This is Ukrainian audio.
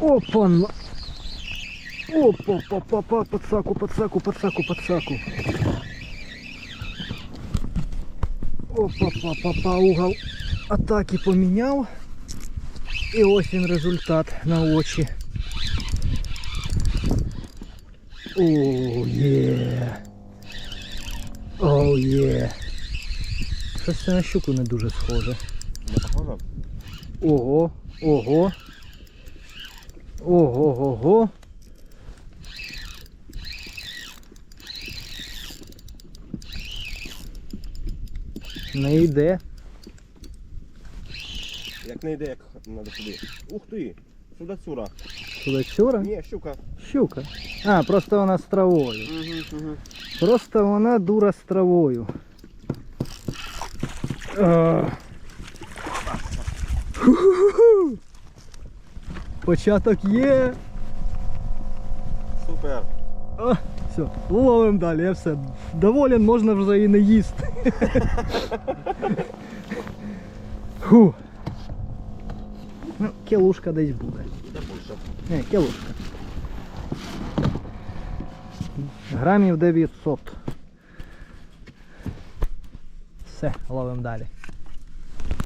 Опа! Опа, па, па, па, подсаку, подсаку, подсаку, подсаку. Опа, па, па, па, угол атаки поміняв. І ось він результат на очі. О, є. О, є. Щось це на щуку не дуже схоже. Похоже? Ого, ого. Ого, ого. Не йде. Як не йде, як треба сюди. Ух ти! Сюди цура. Сюди цюра? Ні, щука. Щука. А, просто вона з травою. Угу, угу. Просто вона дура з травою. А. Початок є. Супер. А, все, ловимо далі, я все. Доволен, можна вже і не їсти. Фу. Ну, кілушка десь буде. Не, кілушка. Грамів 900. Все, ловимо далі.